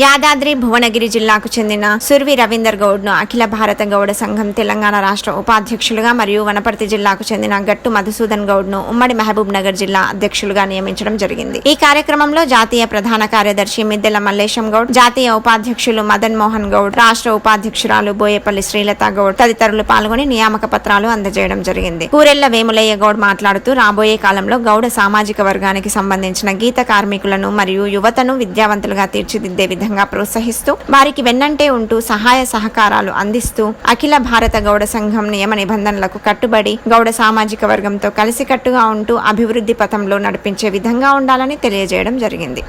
యాదాద్రి భువనగిరి జిల్లాకు చెందిన సుర్వి రవీందర్ గౌడ్ను అఖిల భారత గౌడ సంఘం తెలంగాణ రాష్ట్ర ఉపాధ్యక్షులుగా మరియు వనపర్తి జిల్లాకు చెందిన గట్టు మధుసూదన్ గౌడ్ను ఉమ్మడి మహబూబ్ నగర్ జిల్లా అధ్యక్షులుగా నియమించడం జరిగింది. ఈ కార్యక్రమంలో జాతీయ ప్రధాన కార్యదర్శి మిద్దెల మల్లేశం గౌడ్ జాతీయ ఉపాధ్యక్షులు మదన్ మోహన్ గౌడ్ రాష్ట్ర ఉపాధ్యక్షురాలు బోయపల్లి శ్రీలత గౌడ్ తదితరులు పాల్గొని నియామక పత్రాలు అందజేయడం జరిగింది. కూరెళ్ళ వేములయ్య గౌడ్ మాట్లాడుతూ రాబోయే కాలంలో గౌడ సామాజిక వర్గానికి సంబంధించిన గీత కార్మికులను మరియు యువతను విద్యావంతులుగా తీర్చిదిద్దే విధంగా ప్రోత్సహిస్తూ వారికి వెన్నంటే ఉంటూ సహాయ సహకారాలు అందిస్తూ అఖిల భారత గౌడ సంఘం నియమ నిబంధనలకు కట్టుబడి గౌడ సామాజిక వర్గంతో కలిసికట్టుగా ఉంటూ అభివృద్ధి పథంలో నడిపించే విధంగా ఉండాలని తెలియజేయడం జరిగింది.